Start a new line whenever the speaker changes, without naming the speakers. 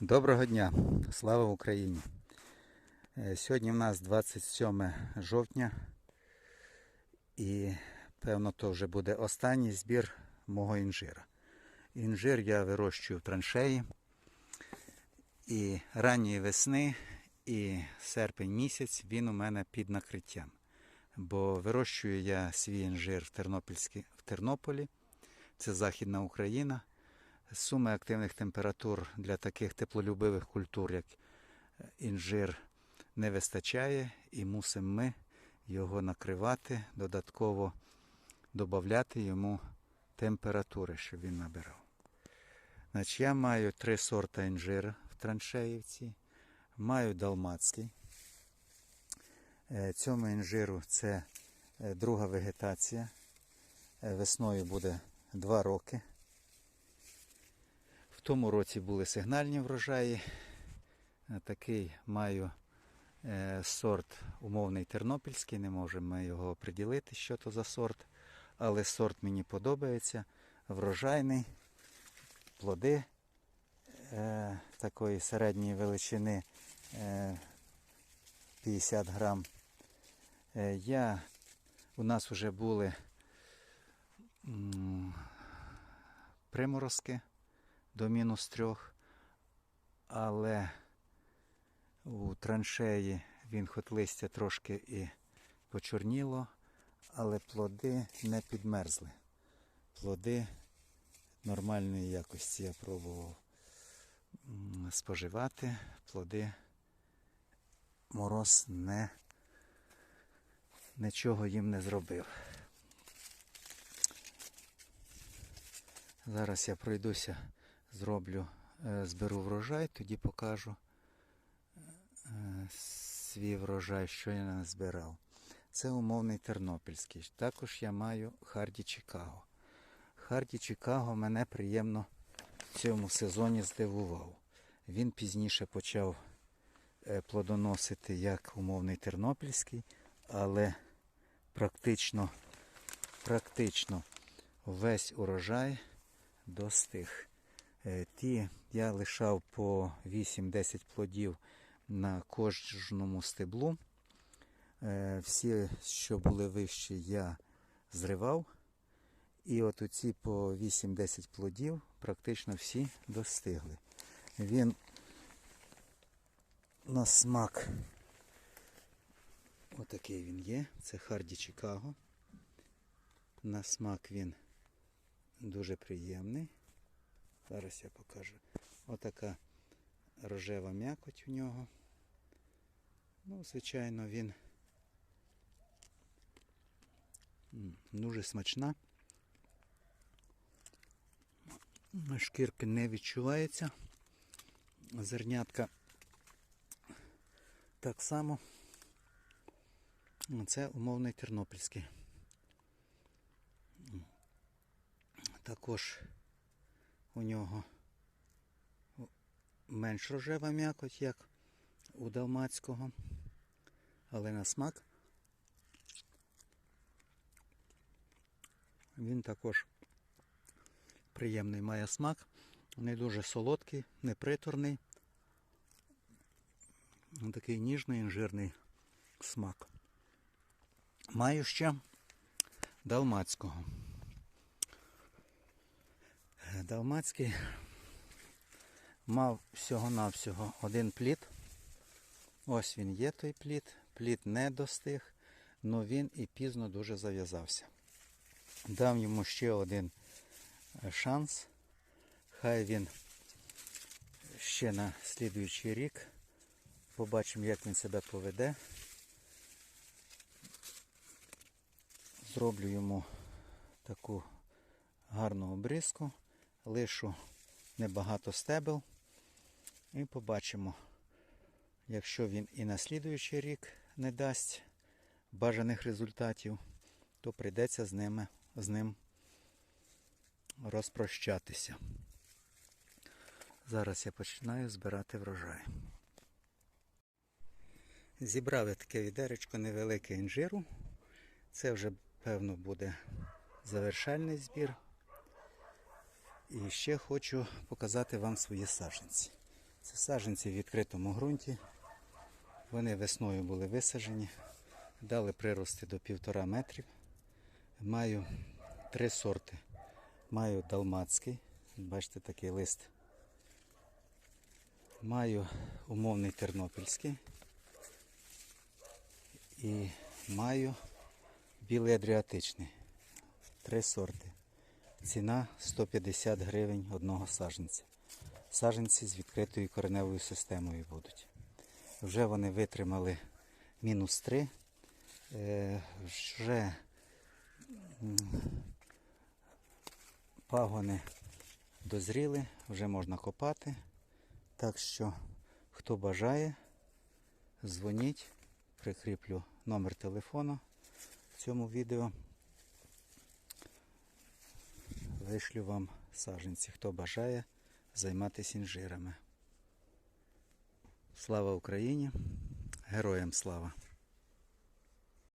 Доброго дня, слава Україні! Е, Сьогодні в нас 27 жовтня і певно то вже буде останній збір мого інжира. Інжир я вирощую в траншеї і ранньої весни і серпень місяць він у мене під накриттям. Бо вирощую я свій інжир в, в Тернополі, це Західна Україна. Суми активних температур для таких теплолюбивих культур, як е, інжир, не вистачає, і мусимо ми його накривати, додатково додати йому температури, щоб він набирав. Значить, я маю три сорта інжира в траншеївці, маю далмацький. Е, Цьому інжиру це е, друга вегетація. Весною буде 2 роки. Тому році були сигнальні врожаї. Е, Такий маю е, сорт умовний тернопільський, не можемо ми його приділити, що то за сорт. Але сорт мені подобається. Врожайний, плоди е, такої середньої величини е, 50 грам. Е, я, у нас вже були м, приморозки до мінус трьох, але у траншеї він хоч листя трошки і почорніло, але плоди не підмерзли. Плоди нормальної якості я пробував споживати. Плоди мороз не нічого їм не зробив. Зараз я пройдуся, зроблю, е, зберу врожай, тоді покажу е, свій врожай, що я назбирав. Це умовний тернопільський. Також я маю Харді Чикаго. Харді Чикаго мене приємно в цьому сезоні здивував. Він пізніше почав е, плодоносити як умовний тернопільський, але практично, практично весь урожай достиг. Е, Ті я лишав по 8-10 плодів на кожному стеблу. Е, Всі, що були вищі, я зривав. І от оці по 8-10 плодів практично всі достигли. Він на смак отакий він є. Це Харді Чикаго. На смак він дуже приємний. Зараз я покажу. Отака рожева м'якоть у нього. Ну, звичайно, він дуже смачна. Шкірки не відчувається. Зернятка так само. Це умовний тернопільський. Також у нього менш рожева м'якоть, як у далмацького, але на смак він також приємний має смак, не дуже солодкий, не приторний. Такий ніжний інжирний смак. Маю ще далмацького. Далмацький мав всього-навсього один плід. Ось він є той плід. Плід не достиг, але він і пізно дуже зав'язався. Дам йому ще один е, шанс. Хай він ще на слідуючий рік. Побачимо, як він себе поведе. Зроблю йому таку гарну обрізку, лишу небагато стебел і побачимо, якщо він і на слідуючий рік не дасть бажаних результатів, то прийдеться з, ними, з ним розпрощатися. Зараз я починаю збирати врожай. Зібрали таке відеречко невелике інжиру. Це вже, певно, буде завершальний збір. І ще хочу показати вам свої саджанці. Це саджанці в відкритому ґрунті. Вони весною були висаджені, дали прирости до півтора метрів. Маю три сорти. Маю далмацький, бачите, такий лист. Маю умовний тернопільський. І маю білий адріатичний. Три сорти. Ціна 150 гривень одного саджанця. Саджанці з відкритою кореневою системою будуть. Вже вони витримали мінус 3. Е, вже пагони дозріли, вже можна копати. Так що, хто бажає, дзвоніть, прикріплю номер телефону в цьому відео. Вишлю вам саженці, хто бажає займатися інжирами. Слава Україні! Героям слава!